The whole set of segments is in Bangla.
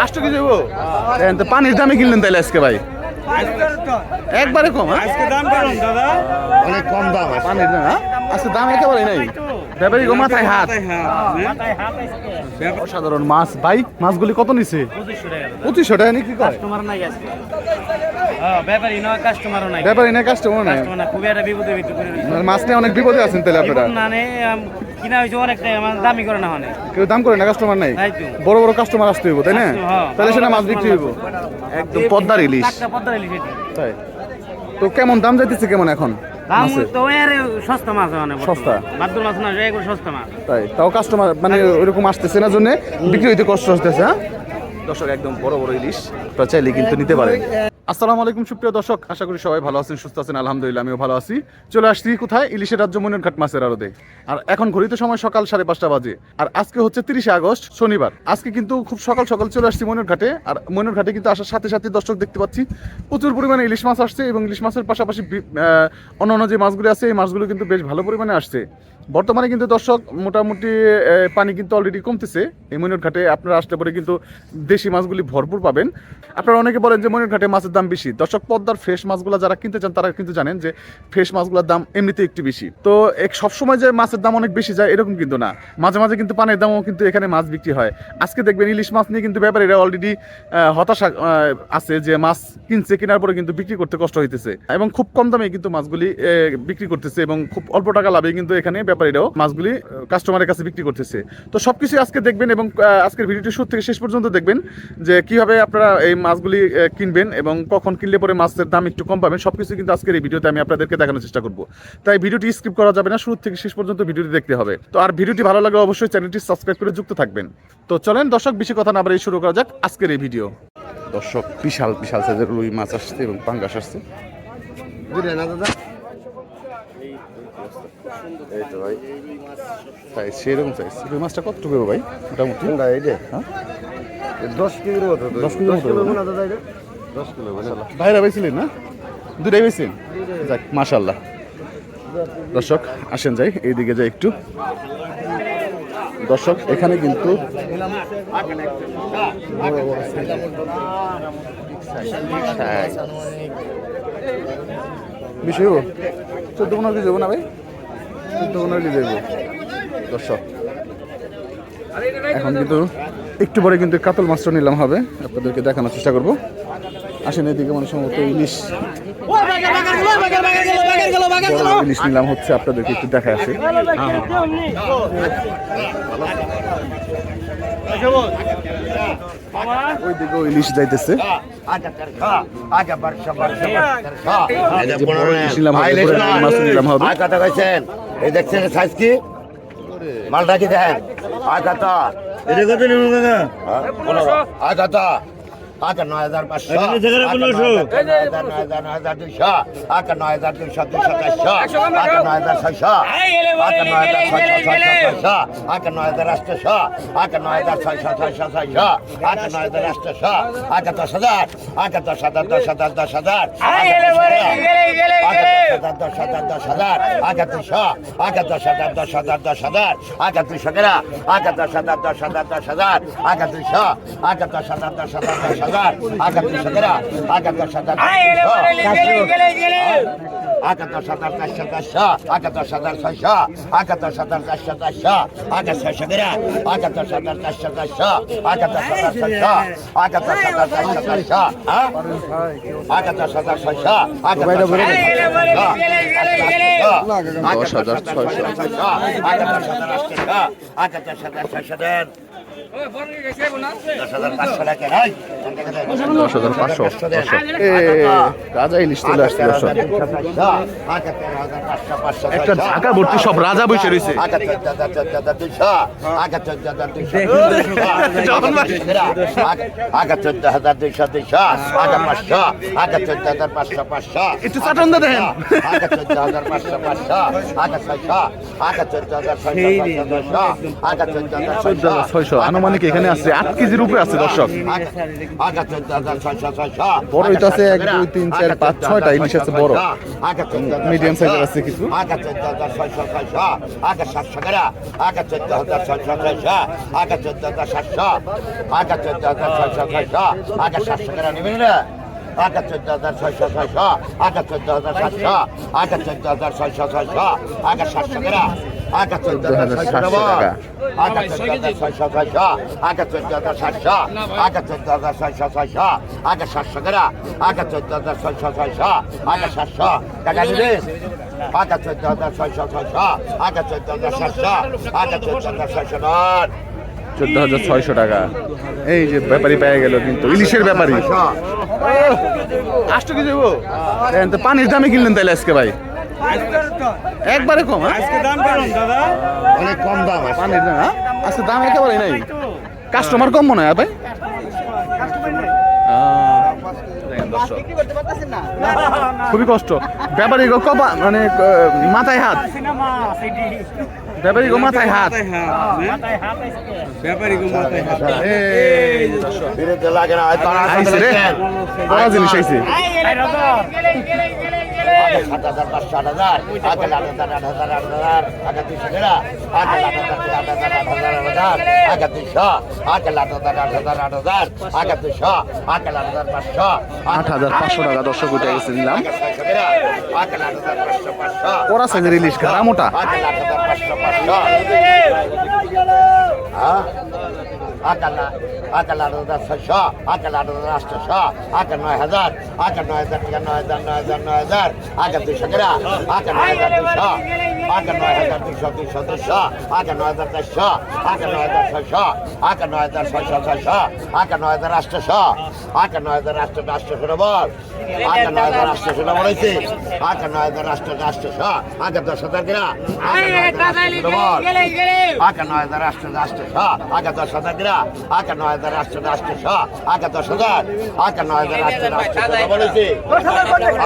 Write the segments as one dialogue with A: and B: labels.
A: আষ্ট কেজি হব দেন তো পানির দামে কিনলেন তাহলে আজকে ভাই। একবারে কম হ্যাঁ?
B: আজকে দাম কম দাদা?
C: অনেক কম দাম
A: পানির দাম হ্যাঁ? আজকে দাম একেবারে নাই। ব্যাপারী গো মাথায় হাত।
B: হ্যাঁ
A: অসাধারণ মাছ। ভাই মাছগুলি কত নিছে? পঁচিশশো টাকা নিক্রি করে?
D: কাস্টমার নাই আজকে। হ্যাঁ কাস্টমারও নাই।
A: ব্যাপারী না কাস্টমার নাই
D: খুবই একটা বিপদে ভিতরে করে দিচ্ছে
A: মাছ নিয়ে অনেক বিপদে আছেন তাহলে আপনারা?
D: বিপদ না নে আম, কিনা হয়েছে অনেকটাই আমার দামি করে না
A: কেউ দাম করে না কাস্টমার নাই? বড় বড় কাস্টমার আসতে হইব তাই না?
D: হ্যাঁ।
A: তাহলে সেটা মাছ বিক্রি হইব। একদম পদ্মার ইলিশ।
D: পদ্মার ইলিশ
A: তাই। তো কেমন দাম যাইতেছে কেমন এখন?
D: সস্তা মানে
A: তাই তাও কাস্টমার মানে ওইরকম আসতেছে না জন্য বিক্রি হইতে কষ্ট হতেছে হ্যাঁ? দর্শক একদম বড় বড় ইলিশ। আপনারা চাইলে কিন্তু নিতে পারেন। আসসালামু আলাইকুম সুপ্রিয় দর্শক আশা করি সবাই ভালো আছেন সুস্থ আছেন আলহামদুলিল্লাহ আমিও ভালো আছি। চলে আসছি কোথায়? ইলিশের রাজ্য মনিরঘাট মাছের আড়তে। আর এখন ঘড়িতে সময় সকাল সাড়ে পাঁচটা বাজে। আর আজকে হচ্ছে তিরিশে আগস্ট শনিবার। আজকে কিন্তু খুব সকাল সকাল চলে আসছি মনিরঘাটে। আর মনিরঘাটে কিন্তু আসার সাথে সাথে দর্শক দেখতে পাচ্ছি প্রচুর পরিমাণে ইলিশ মাছ আসছে এবং ইলিশ মাছের পাশাপাশি আহ, অন্যান্য যে মাছগুলি আছে এই মাছগুলো কিন্তু বেশ ভালো পরিমাণে আসছে। বর্তমানে কিন্তু দর্শক, মোটামুটি পানি কিন্তু অলরেডি কমতেছে। এই মনির ঘাটে আপনারা আসলে পরে কিন্তু দেশি মাছগুলি ভরপুর পাবেন। আপনারা অনেকে বলেন যে মনির ঘাটে মাছের দাম বেশি। দর্শক, পদ্মার ফ্রেশ মাছগুলো যারা কিনতে চান, তারা কিন্তু জানেন যে ফ্রেশ মাছগুলোর দাম এমনিতে একটু বেশি। তো এক, সবসময় যে মাছের দাম অনেক বেশি যায়, এরকম কিন্তু না। মাঝে মাঝে কিন্তু পানির দামও কিন্তু এখানে মাছ বিক্রি হয়। আজকে দেখবেন ইলিশ মাছ নিয়ে কিন্তু ব্যাপারীরা অলরেডি হতাশা আছে যে মাছ কিনছে, কেনার পরে কিন্তু বিক্রি করতে কষ্ট হইতেছে। এবং খুব কম দামে কিন্তু মাছগুলি বিক্রি করতেছে এবং খুব অল্প টাকা লাভে কিন্তু এখানে ব্যাপারীরাও মাছগুলি কাস্টমারের কাছে বিক্রি করতেছে। তো সবকিছু আজকে দেখবেন এবং আজকের ভিডিওটি শুরু থেকে শেষ পর্যন্ত দেখবেন যে কীভাবে আপনারা এই মাছগুলি কিনবেন এবং কখন কিনলে পরে মাছের দাম একটু কম পাবেন সবকিছু কিন্তু আজকের এই ভিডিওতে আমি আপনাদেরকে দেখানোর চেষ্টা করব। তাই ভিডিওটি স্কিপ করা যাবে না শুরু থেকে শেষ পর্যন্ত ভিডিওটি দেখতে হবে। তো আর ভিডিওটি ভালো লাগলে অবশ্যই চ্যানেলটি সাবস্ক্রাইব করে যুক্ত থাকবেন। তো চলেন দর্শক বেশি কথা না বাড়িয়ে শুরু করা যাক আজকের এই ভিডিও। দর্শক বিশাল বিশাল সাইজের রুই মাছ আসছে এবং পাঙ্গাস আসছে।
C: দাদা?
A: এই তো ভাই। তাই সেরকম সাইজ রুই মাছটা কতটুকু হবে ভাই? মোটামুটি।
C: কোনটা এই যে।
A: হ্যাঁ?
C: দশ কিলোর মতো
A: দশ কিলোর মতো না?
C: না দশ কিলো
A: বাইরে পাইছিলেন না? দুটাই পাইছেন যাক মাশাল্লাহ দর্শক আসেন যাই এইদিকে যাই একটু। দর্শক এখানে কিন্তু বিষয় চোদ্দ পনেরো কেজি যাব না ভাই? পনেরো কেজি দর্শক। এখন কিন্তু একটু পরে কিন্তু কাতল মাছটা নিলাম হবে, আপনাদেরকে দেখানোর চেষ্টা করব। আসেন এদিকে মানে সম্ভবত ইলিশ। ইলিশ নিলাম হচ্ছে, আপনাদেরকে একটু দেখা আছে ওই ইলিশ যাইতেছে
C: এটা
A: যে বড়
C: পনেরো
A: ইলিশ নিলাম হবে,
C: আইলে
A: বড়
C: শোনা,
A: মাছ নিলাম হবে।
C: আয় কথা কইছেন এই দেখছেন সাইজ কি মালটা কি আয় কথা
B: এটা কত নেব কাকা
C: হ্যাঁ, আচ্ছা নয় হাজার পাঁচশো। নয় হাজার নয় হাজার হাজার দুইশো আচ্ছা নয় হাজার দুইশো দুইশো চারশো আচ্ছা নয় হাজার ছয়শো আচ্ছা নয় হাজার ছয়শো ছয়শো ছয়শো আচ্ছা নয় হাজার আটশোশো আচ্ছা নয় হাজার ছয়শো ছয়শো ছয়শো আচ্ছা নয় হাজার আচ্ছা দশ হাজার আচ্ছা দশ হাজার দশ হাজার দশ হাজার আচ্ছা দশ হাজার দশ হাজার আচ্ছা দুশো আচ্ছা দশ হাজার দশ হাজার দশ হাজার আচ্ছা দুশো কেনা আচ্ছা দশ হাজার দশ হাজার দশ হাজার আচ্ছা দুশো আচ্ছা দশ হাজার দশ হাজার দশ হাজার আচ্ছা আচ্ছা দশ হাজার আচ্ছা দশ হাজার চারশো চারশো আচ্ছা দশ হাজার ছয়শো আচ্ছা চারশো আচ্ছা ছয়শো কেনা আচ্ছা দশ হাজার চারশো চারশো আচ্ছা দশ হাজার ছয়শো আচ্ছা চারশো চারশো হ্যাঁ আচ্ছা দশ হাজার ছয়শো আচ্ছা দশ হাজার
A: ছয়শো
C: আচ্ছা আটশো আচ্ছা দশ হাজার ছয়শো দেন দশ হাজার পাঁচশো
A: হাজার পাঁচশো রাজা ইলিশ চলে আসছে একটা ঢাকা ভর্তি সব রাজা বসে রয়েছে। একটু চাটন দা দেখেন। চোদ্দ হাজার ছয়শো আনুমানিক আনুমানিক এখানে আছে আট কেজির উপরে আছে দর্শক বড় এটা আছে এক, দুই, তিন, চার, পাঁচ, ছয়টা ইলিশ আছে বড়। Medium size-এর আছে কিছু।
C: আগে চোদ্দ হাজার ছয়শো ছয়শো আগে চোদ্দ হাজার সাতশো আগে চোদ্দ হাজার ছয়শো ছয়শো আগে সাতশো নেবেন চোদ্দ হাজার সাতশো আগে চোদ্দ হাজার ছয়শো ছয়শো আগে সাতশো করে আগে চোদ্দ হাজার ছয়শো
A: 14,700 টাকা।
C: আগে চোদ্দ হাজার ছয়শো ছয়শো আগে চোদ্দ হাজার সাতশো আগে চোদ্দ হাজার ছয়শো ছয়শো আগে সাতশো করে আগে চোদ্দ হাজার ছয়শো ছয়শো আগে সাতশো টাকা নিবেন আগে চোদ্দ হাজার ছয়শো ছয়শো আগে চোদ্দ হাজার সাতশো। আগে চোদ্দ হাজার ছয়শো নয়
A: চোদ্দ হাজার ছয়শো টাকা। এই যে ব্যাপারী পেয়ে গেল কিন্তু ইলিশের ব্যাপারী।
C: ছয়শো
A: আষ্ট কেজি হব দেখেন তো পানির দামে কিনলেন তাহলে আজকে ভাই। একবারে কম হ্যাঁ?
B: আজকে দাম কেমন দাদা
C: অনেক কম দাম আছে
A: পানির দাম হ্যাঁ? আজকে দাম একেবারে নাই কাস্টমার কম মনে হয় ভাই। খুবই কষ্ট ব্যাপারী গো কপা মানে মাথায় হাত ব্যাপারী গো মাথায় হাত
B: ব্যাপারী মাথায় হাত
C: লাগে না
A: জিনিস আইছে
C: সাত হাজার পাঁচশো আট হাজার আগে আট হাজার আট হাজার আট হাজার আগে দুইশো আগে আট হাজার আট হাজার আট হাজার আট হাজার আগে দুইশো আগে আট হাজার আট হাজার আট হাজার আগে দুইশো আগে আট হাজার পাঁচশো
A: আট হাজার পাঁচশো টাকা দর্শক উঠে গেছে নিলাম
C: আট হাজার
A: ওরা মোটা
C: আট হাজার পাঁচশো পাঁচশো হ্যাঁ আকালা আকালা আট হাজার ছয়শো আকালা আট হাজার আটশোশো আকা নয় হাজার আকা নয় হাজার টাকা নয় হাজার নয় হাজার নয় হাজার আকা দুইশো টাকা আকা নয় হাজার দুইশো। আকা নয় হাজার দুইশো দুইশো দুইশো আকা নয় হাজার চারশো আকা নয় হাজার ছয়শো আকা নয় হাজার ছয়শো ছয়শো আকা নয় হাজার আটশোশো আকা নয় হাজার আটশো আটশোশো বল আকা নয় হাজার আটশোশো বলেছি আকা নয় হাজার আটশো আটশোশো আকা দশ হাজার কিনা আকা নয় হাজার আটশো আটশোশো আকা দশ হাজার কিনা আকা নয় হাজার আটশো আটশোশো আকা দশ হাজার আকা নয় হাজার আটশো আটশোশো বলেছি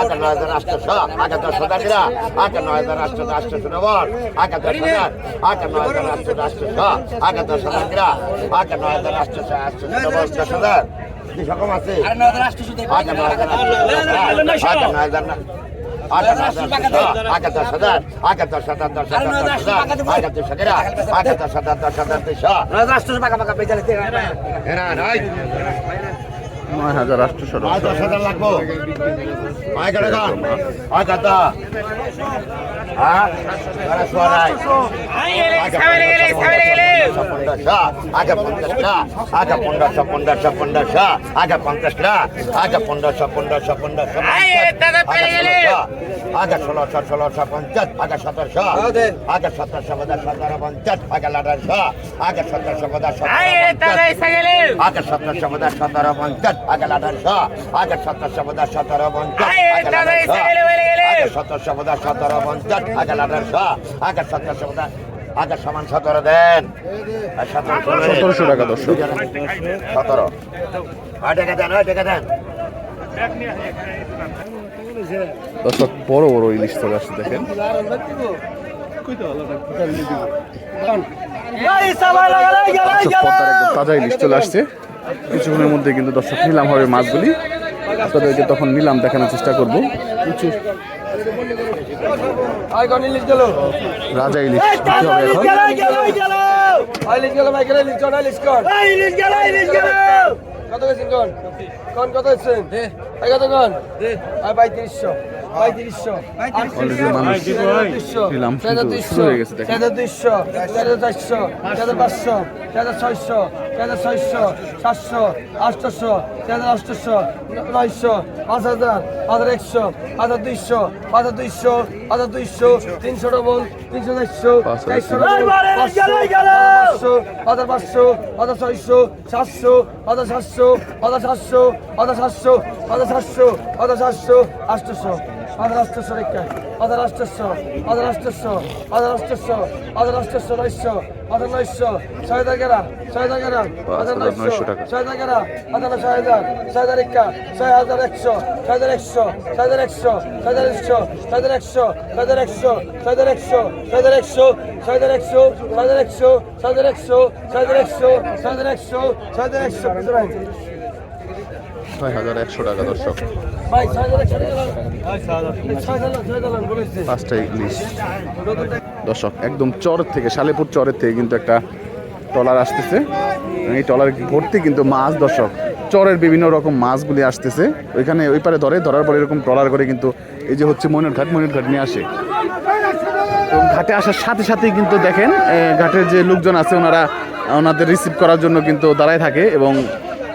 C: আকা নয় হাজার আটশোশো আকা দশ হাজার কিনা আকা নয় হাজার আটশো আটশোশো বল আকা দশ হাজার আকা নয় হাজার আটশো আটশোশো আকা দশ হাজার কিনা আকা নয় হাজার আটশো আটশোশো বল দশ হাজার দুশো কম আছে আকা নয় হাজার আটশো আকা নয় হাজার আটশো দশ হাজার দশ হাজার লাগবো। আগে পঞ্চাশটা আগে পনেরোশো পনেরোশো পনেরোশো আগে পঞ্চাশটা আগে পনেরোশো পনেরোশো পনেরোশো আগে ষোলোশো ষোলোশো পঞ্চাশ আগে সতেরোশো আগে সতেরোশো বোধ সতেরো পঞ্চাশ আগে আঠারোশো আগে সতেরোশো বোধ সতেরো আগে সতেরোশো বোধ সতেরো পঞ্চাশ আগে আঠারোশো আগে সতেরোশো বোধ সতেরো পঞ্চাশ আগে আঠারোশো আগে সতেরোশো বোধ সতেরো পঞ্চাশ আগে আঠারোশো আগে সতেরোশো বোধ আগে সমান সতেরো দেন। সতেরোশো
A: টাকা দর্শক।
C: সতেরো আয় টাকা দেন আয় টাকা দেন।
A: দর্শক বড় বড় ইলিশ চলে আসছে দেখেন। তাজা ইলিশ চলে আসছে। কিছুক্ষণের মধ্যে কিন্তু দর্শক নিলাম হবে মাছগুলি। আপনাদেরকে তখন নিলাম দেখানোর চেষ্টা করব। প্রচুর রাজা ইলিশ দিতে হবে এখন।
E: কত গেছেন কোন? কোন কত গেছেন কত কোন? আর পঁয়ত্রিশশো
A: Already মানুষ কিন্তু শুরু হয়ে গেছে দেখেন
E: চার দুইশো চার চারশো চার পাঁচশো চার ছয়শো চার ছয়শো সাতশো আটশোশো চার আটশোশো নয়শো পাঁচ হাজার হাজার একশো হাজার দুইশো হাজার দুইশো হাজার দুইশো তিনশো ডবল তিনশো চারশো চারশো পাঁচশো হাজার পাঁচশো হাজার ছয়শো সাতশো হাজার সাতশো হাজার সাতশো হাজার সাতশো হাজার সাতশো হাজার সাতশো আটশোশো আষ্টশো রেখা আধার আষ্টশো আধার আষ্টশো নয়শো আধার নয়শো ছয় হাজার গেরা ছয় হাজার গেরা
A: নয়শো টাকা।
E: ছয় হাজার গেরা আধার ছয় হাজার ছয় হাজার একা ছয় হাজার একশো ছয় হাজার একশো ছয় হাজার একশো ছয় হাজার একশো ছয় হাজার একশো ছয় হাজার একশো ছয় হাজার একশো ছয় হাজার একশো ছয় হাজার একশো ছয় হাজার একশো ছয় হাজার একশো ছয় হাজার একশো ছয় হাজার একশো ছয় হাজার একশো
A: ছয় হাজার একশো
E: ছয় হাজার একশো হাজার বলেছে
A: পাঁচটা ইলিশ। দর্শক, একদম চর থেকে সালেপুর চরের থেকে কিন্তু একটা ট্রলার আসতেছে। এই ট্রলার ভর্তি কিন্তু মাছ, দর্শক। চরের বিভিন্ন রকম মাছগুলি আসতেছে। ওইখানে ওই পারে ধরে, ধরার পরে এরকম ট্রলার করে কিন্তু এই যে হচ্ছে ময়ূর ঘাট ময়ূর ঘাট নিয়ে আসে। এবং ঘাটে আসার সাথে সাথেই কিন্তু দেখেন ঘাটের যে লোকজন আছে, ওনারা, ওনাদের রিসিভ করার জন্য কিন্তু দাঁড়ায় থাকে এবং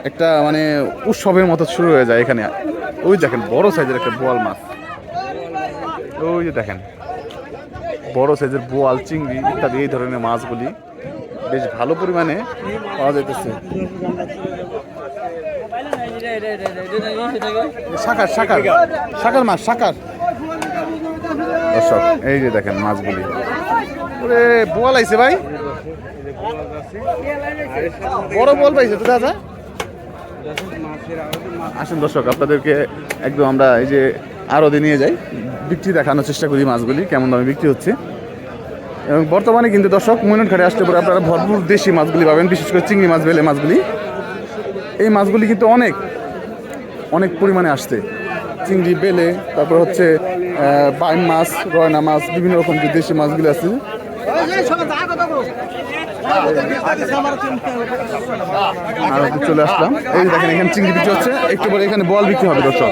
A: একটা মানে উৎসবের মতো শুরু হয়ে যায় এখানে। ওই দেখেন, বড় সাইজের একটা বোয়াল মাছ। ওই যে দেখেন, বড় সাইজের বোয়াল, চিংড়ি ইত্যাদি, এই ধরনের মাছগুলি বেশ ভালো পরিমাণে পাওয়া যাইতেছে। শাকার শাকার শাকার মাছ, শাকার। দর্শক, এই যে দেখেন মাছগুলি। ওরে, বোয়াল আইছে ভাই। বড় বোয়াল পাইছে তো, দাদা? আসুন দর্শক, আপনাদেরকে একদম আমরা এই যে আরও নিয়ে যাই। বিক্রি দেখানোর চেষ্টা করি মাছগুলি, কেমন দামে বিক্রি হচ্ছে। এবং বর্তমানে কিন্তু দর্শক ময়ূর ঘাটে আসলে পরে আপনারা ভরপুর দেশি মাছগুলি পাবেন, বিশেষ করে চিংড়ি মাছ, বেলে মাছগুলি। এই মাছগুলি কিন্তু অনেক অনেক পরিমাণে আসছে। চিংড়ি, বেলে, তারপর হচ্ছে বাইম মাছ রয়না মাছ, বিভিন্ন রকম যে দেশি মাছগুলি আছে। আর চলে আসলাম। এই দেখেন, এখানে চিংড়ি বিক্রি হচ্ছে। একটু পরে এখানে বল বিক্রি হবে, দর্শক।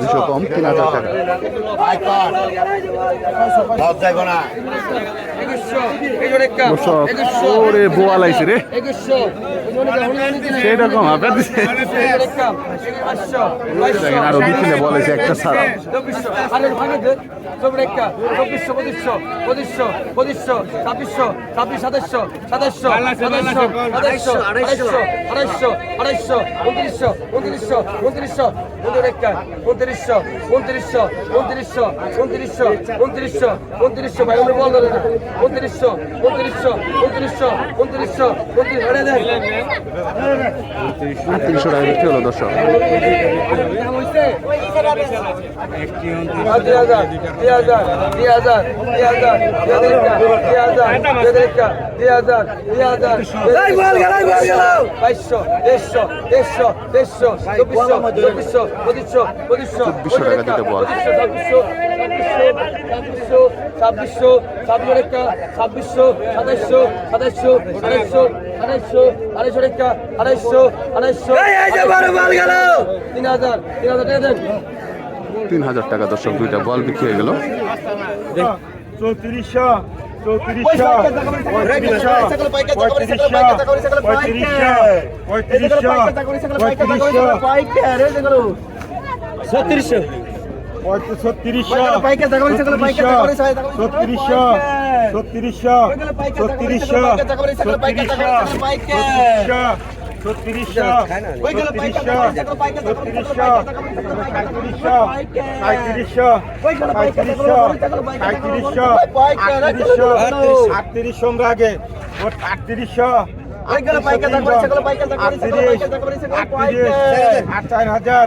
A: দুশো কম তিন হাজার টাকা ওরে বোয়াল আইছে রে সেইটা কম আপনার দেখেন আরও বিকেলে বলেছে একটা ছাড়া
E: চব্বিশশো পঁচিশশো পঁচিশশো পঁচিশশো ছাব্বিশশো ছাব্বিশ সাতাশশো সাতাশশো সাতাশশো আড়াইশো আড়াইশো আড়াইশো আড়াইশো উনত্রিশশো উনত্রিশশো উনত্রিশশো উনরেখা উনত্রিশশো উনত্রিশশো উনত্রিশশো উনত্রিশশো উনত্রিশশো উনত্রিশশো ভাই উনি বল ধরে না উনত্রিশশো উনত্রিশশো উনত্রিশশো উনত্রিশশো উনত্রিশ ধরে দেন
A: তিনশো টাকা বিক্রি হলো দর্শক
E: দুই হাজার দুই হাজার দুই হাজার দুই হাজার দুই হাজার দুই হাজার দুই হাজার বাইশশো দেড়শো দেড়শো দেড়শো চব্বিশশো চব্বিশশো পঁচিশশো
A: চব্বিশশো টাকা দিতে বল।
E: ছাব্বিশশো ছাব্বিশশো আড়াইশো আড়াইশো আড়াইশো রেখা আড়াইশো আড়াইশো তিন হাজার তিন হাজার টাকা দেন
A: তিন হাজার টাকা দর্শক দুইটা বল বিক্রি হয়ে গেল
F: চৌত্রিশশো চৌত্রিশশো পঁয়ত্রিশশো পঁয়ত্রিশশো পঁয়ত্রিশশো পঁয়ত্রিশশো পঁয়ত্রিশশো
E: ছত্রিশশো
F: ছত্রিশশো ছত্রিশশো ছত্রিশশো ছত্রিশশো ছত্রিশশো ছত্রিশশো ছত্রিশশো ছত্রিশশো ছত্রিশশো সাঁত্রিশশো সাঁত্রিশশো সাঁত্রিশশো আটত্রিশশো আটত্রিশশো আমরা আগে আটত্রিশশো আটত্রিশ আটত্রিশ আট চার হাজার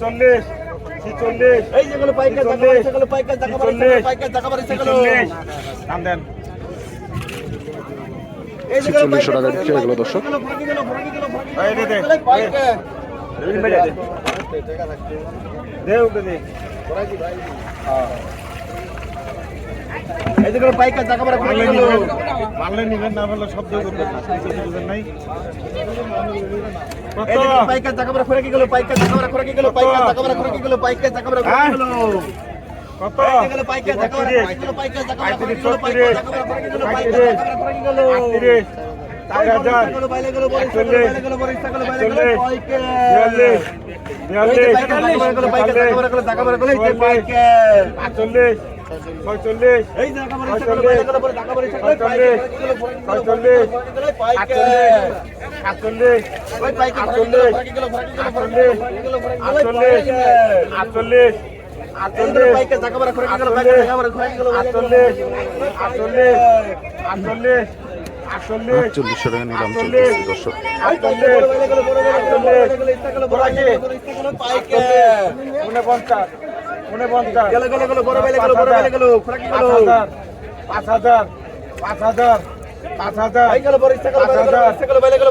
F: চল্লিশ এই যেগুলো পাইকার সেগুলো পাইকার
A: সেগুলো টাকা দিচ্ছে এগুলো দর্শক।
F: দেখ এদিকে বাইকে টাকা বড় করে পারলে নিবেন না পারলে শব্দ করবেন নাই পাইকা টাকা বড় করে কি গেল পাইকা টাকা বড় করে কি গেল পাইকা টাকা বড় করে কি গেল পাইকা টাকা বড় করে গেল কত পাইকা চল্লিশ আটচল্লিশ
A: আটচল্লিশশো টাকা নিলাম চলতেছে দর্শক
F: উনপঞ্চাশ পাঁচ হাজার পাঁচ হাজার পাঁচ হাজার
A: গেল বড়
E: ইচ্ছা গেল ইচ্ছা গেল বেলে গেল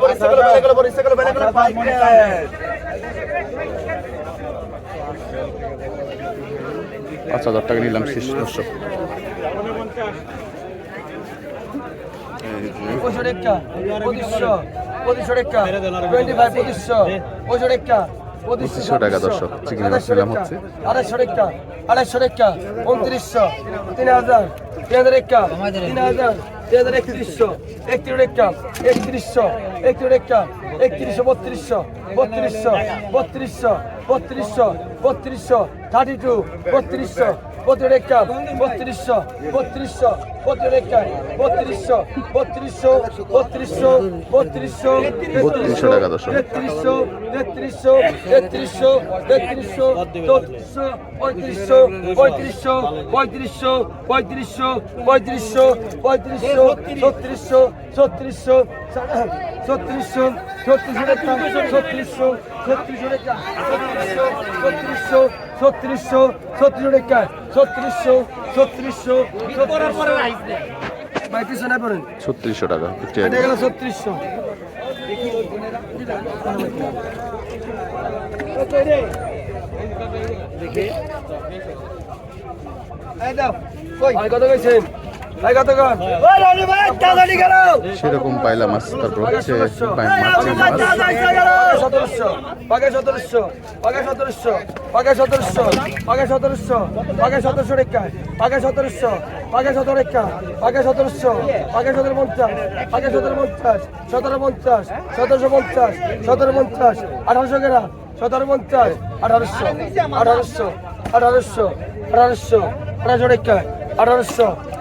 E: পাঁচ হাজার টাকা নিলাম
A: শেষ টাকা দর্শক চিকেন মাছ নিলাম হচ্ছে।
E: আড়াইশো টাকা আড়াইশো টাকা উনত্রিশশো তিন হাজার তিন হাজার রেখা তিন হাজার তিন হাজার একত্রিশশো একত্রিশ রেখা একত্রিশশো একত্রিশ রেখা একত্রিশশো বত্রিশশো বত্রিশশো বত্রিশশো বত্রিশশো বত্রিশশো থার্টি টু বত্রিশশো রেখা বত্রিশশো বত্রিশশো বত্রিশ রেখা বত্রিশশো বত্রিশশো বত্রিশশো বত্রিশশো
A: বত্রিশশো টাকা দর্শক।
E: তেত্রিশশো তেত্রিশশো তেত্রিশশো তেত্রিশশো চৌত্রিশশো পঁয়ত্রিশশো পঁয়ত্রিশশো পঁয়ত্রিশশো পঁয়ত্রিশশো পঁয়ত্রিশশো পঁয়ত্রিশশো ছত্রিশশো ছত্রিশশো ছত্রিশশো ছত্রিশশো রেখা ছত্রিশশো ছত্রিশশো ছত্রিশশো ছত্রিশশো ছত্রিশশো রেখা ছত্রিশশো ছত্রিশশো ভাই পিছনে পড়েন।
A: ছত্রিশশো টাকা
E: এটা গেল ছত্রিশশো। কত গেছেন
A: সেরকম পাইলা মাছ তারপর হচ্ছে পাই- মাছ চিংড়ি মাছ
E: সতেরোশো পাকে সতেরোশো পাকে সতেরোশো পাকে সতেরোশো পাকে সতেরোশো পাকে সতেরোশো রেখা। পাকে সতেরোশো পাকে সতেরো রেখা। পাকে সতেরোশো পাকে সতেরো পঞ্চাশ। পাকে সতেরো পঞ্চাশ। সতেরো পঞ্চাশ। সতেরোশো পঞ্চাশ। সতেরো পঞ্চাশ। আঠারোশো গ্রাম সতেরো পঞ্চাশ। আঠারোশো। আঠারোশো। আঠারোশো। আঠারোশো। আঠারোশো রেখা। আঠারোশো আঠারোশো আঠারোশো।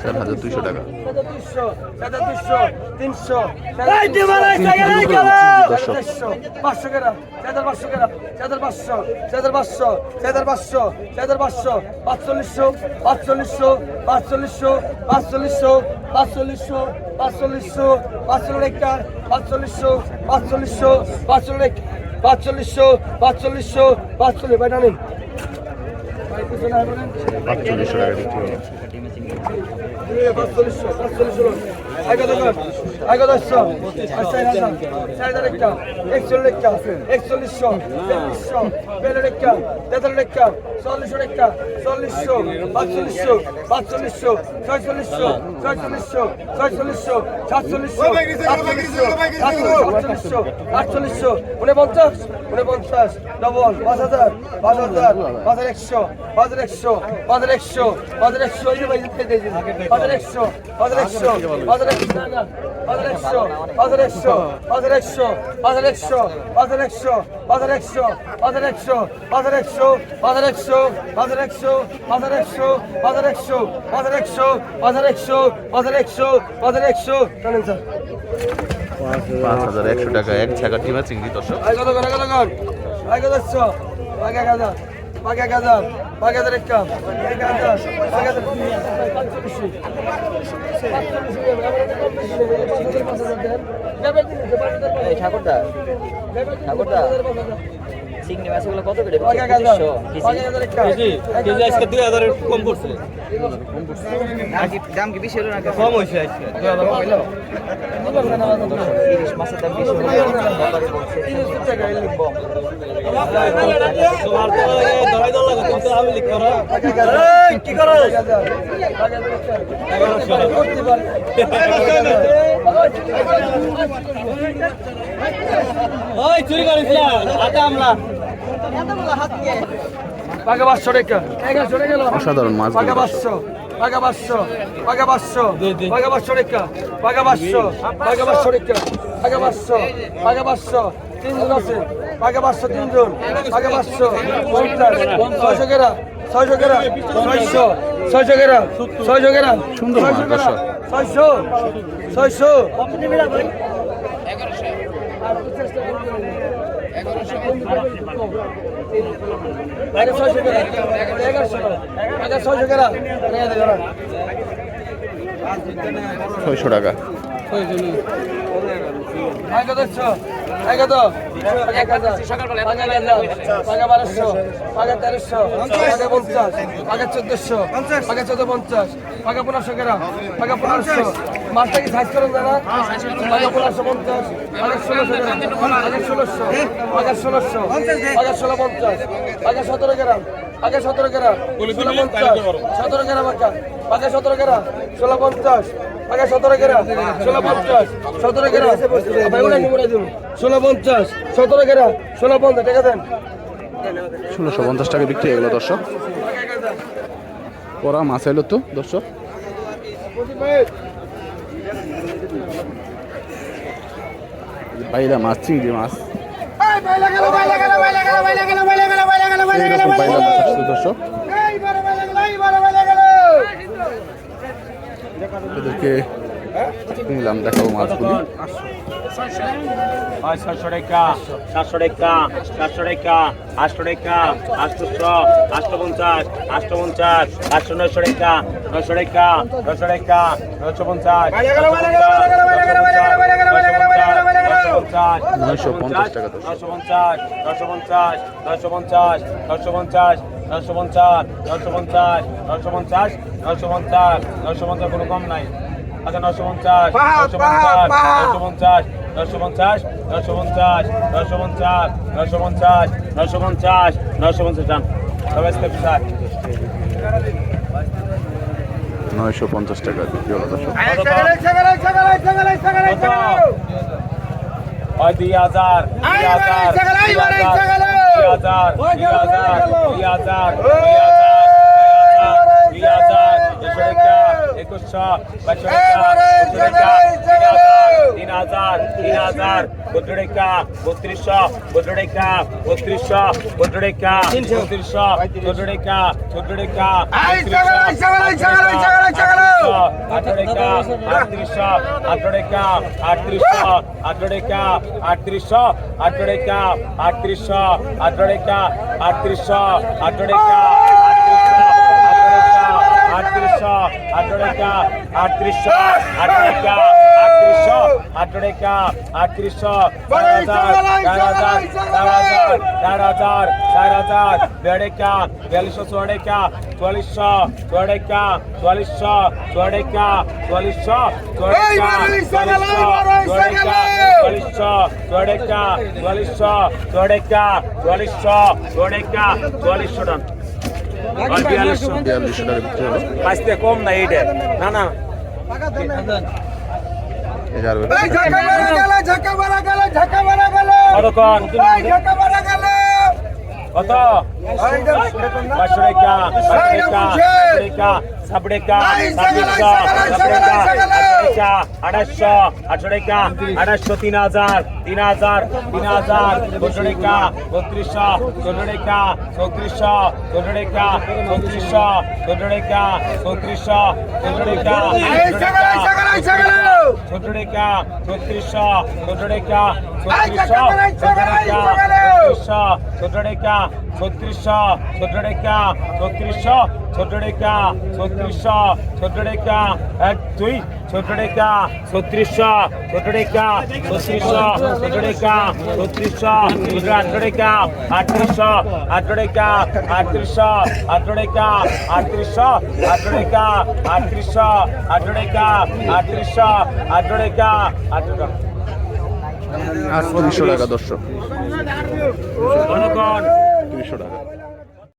E: চার হাজার
A: দুইশো টাকা।
E: পাঁচচল্লিশশো পাঁচচল্লিশশো পাঁচচল্লিশশো পাঁচচল্লিশশো পাঁচচল্লিশশো পাঁচচল্লিশশো পাঁচচল্লিশ একটা পাঁচচল্লিশশো পাঁচচল্লিশশো পাঁচচল্লিশ পাঁচচল্লিশশো পাঁচচল্লিশশো পাঁচচল্লিশ ভাই নেই
A: পাঁচচল্লিশশো টাকা বিক্রি
E: হবে এগারোশো চার হাজার চার হাজার একটা একচল্লিশ একটা একচল্লিশশো তেত্রিশশো বেলের একটা তেতাল্লিশ একটা চল্লিশশো পাঁচচল্লিশশো পাঁচচল্লিশশো ছয়চল্লিশশো ছয়চল্লিশশো ছয়চল্লিশশো সাতচল্লিশশো সাতচল্লিশশো আটচল্লিশশো আটচল্লিশশো উনপঞ্চাশ। উনপঞ্চাশ। ডবল পাঁচ হাজার। পাঁচ হাজার। পাঁচ হাজার একশো। পাঁচ হাজার একশো। পাঁচ হাজার একশো। পাঁচ হাজার একশো। পাঁচ হাজার একশো। পাঁচ হাজার একশো। পাঁচ হাজার একশো। পাঁচ হাজার একশো। পাঁচ হাজার একশো
A: টাকা এক ছাগা টিমা চিংড়ি দর্শক
E: পাঁচ এক হাজার পাঁচ হাজার এক
F: চিংড়ি মাছগুলো কত করে
E: কেজি?
D: কেজি। আজকে দুই হাজারের কম পড়ছে।
F: দাম কি বেশি হলো না
D: কম হয়েছে আজকে। দুই হাজার হলো।
F: ইলিশ মাছের দাম বেশি
E: কি করো?
D: ওই চুরি করেছিলাম হাতে আমরা
E: পাকা পাঁচশো টাকা এগারোশো টাকা গেল
A: অসাধারণ মাছ
E: পাকা পাঁচশো পাকা পাঁচশো পাকা পাঁচশো পাকা পাঁচশো টাকা পাকা পাঁচশো পাকা পাঁচশো টাকা পাকা পাঁচশো পাকা পাঁচশো তিনজন আছে পাকা পাঁচশো তিনজন পাকা পাঁচশো পঞ্চাশ ছয়শো কেরা ছয়শো কেরা ছয়শো ছয়শো কেরা ছয়শো কেরা
A: সুন্দর
E: ছয়শো ছয়শো ছয়শো। ছয়শো
A: টাকা।
E: চোদ্দশো পাকা চোদ্দ পঞ্চাশ পাকা পনেরোশো কেরা পাকা পনেরোশো মাছটা কি সাইজ করেন দাদা পাকা পনেরোশো পঞ্চাশ পাকা ষোলোশো পাকা ষোলোশো পাকা ষোলোশো পাকা ষোলো পঞ্চাশ পাকা সতেরো গ্রাম পাকা সতেরো গ্রাম ষোলো পঞ্চাশ সতেরো গ্রাম পাকা পাকা সতেরো গ্রাম ষোলো পঞ্চাশ আগে সতেরো গ্রাম ষোলো পঞ্চাশ সতেরো গ্রাম ভাই উড়াই নিয়ে ষোলো পঞ্চাশ সতেরো গ্রাম ষোলো পঞ্চাশ টাকা দেন।
A: ষোলোশো পঞ্চাশ টাকা বিক্রি এগুলো দর্শক। ওরা মাছ এলো তো দর্শক। বাইলা মাছ চিংড়ি মাছ। দর্শক। এদেরকে নিলাম, দেখাবো মাছগুলি।
B: ছয়শো টাকা, সাতশো টাকা সাতশো টাকা, আটশো টাকা আটশোশো আটশো পঞ্চাশ আটশো পঞ্চাশ, আটশো নয়শো টাকা নয়শো টাকা নয়শো টাকা, নয়শো পঞ্চাশ
A: নয়শো পঞ্চাশ টাকা
B: নয়শো পঞ্চাশ নয়শো পঞ্চাশ নয়শো পঞ্চাশ নয়শো পঞ্চাশ নয়শো পঞ্চাশ নয়শো পঞ্চাশ নয়শো পঞ্চাশ নয়শো পঞ্চাশ নয়শো পঞ্চাশ কোনো কম নাই আচ্ছা নয়শো পঞ্চাশ নয়শো পঞ্চাশ নয়শো পঞ্চাশ নয়শো পঞ্চাশ নয়শো পঞ্চাশ নয়শো পঞ্চাশ নয়শো পঞ্চাশ নয়শো পঞ্চাশ যান সবাই স্টেপ স্যার
A: নয়শো পঞ্চাশ টাকা
B: ওই দুই হাজার দুই হাজার হাজার দুই হাজার দুই হাজার দুই হাজার দুই হাজার টাকা একুশশো বাইশশো তিন হাজার তিন হাজার বত্র টাকা বত্রিশশো বত্র টাকা বত্রিশশো বত্র টাকা বত্রিশশো চোদ্দ টাকা আঠারো টাকা আটত্রিশশো টাকা আটত্রিশশো টাকা আটত্রিশশো টাকা আটত্রিশশো টাকা আটত্রিশশো টাকা আটত্রিশশো আটত্রিশশো আঠারো টাকা আটত্রিশশো আঠারো টাকা আটত্রিশশো চার হাজার চার হাজার চার হাজার চার হাজার বেড়েকা বিয়াল্লিশশো চুয়াডেকা চুয়াল্লিশশো চুয়াডেকা চুয়াল্লিশশো চুয়াডেকা চুয়াল্লিশশো চুয়াডেকা চুয়াল্লিশশো চুয়াডেকা চুয়াল্লিশশো চুয়াডেকা চুয়াল্লিশশো চুয়াডেকা চুয়াল্লিশশো টান। বিয়াল্লিশশো।
A: বিয়াল্লিশশো টাকা
B: কম না এইটা। না না।
A: এই যে আরও
B: কতক্ষণ কত? బషుడేకా బషుడేకా బషుడేకా సబడేకా సబడేకా సబడేకా అడేకా అడశ అడేకా అడశ 3000 3000 3000 బషుడేకా 3200 బషుడేకా 3200 బషుడేకా 3200 బషుడేకా 3200 బషుడేకా సగల సగల సగల బషుడేకా 3200 బషుడేకా 3200 బషుడేకా 3200 బషుడేకా 3200 ছত্রিশশো চোদ্দ টাকা ছত্রিশশো চোদ্দ টাকা ছত্রিশশো চোদ্দ টাকা এক দুই চোদ্দ টাকা ছত্রিশশো চোদ্দ টাকা ছত্রিশশো চোদ্দ টাকা ছত্রিশশো চোদ্দ আঠারো টাকা আটত্রিশশো আঠারো টাকা আটত্রিশশো আঠারো টাকা আটত্রিশশো আঠারো টাকা আটত্রিশশো আঠারো টাকা আটত্রিশশো আঠারো টাকা আঠারো
A: টাকা দর্শক
B: জনগণ
A: তিনশো টাকা।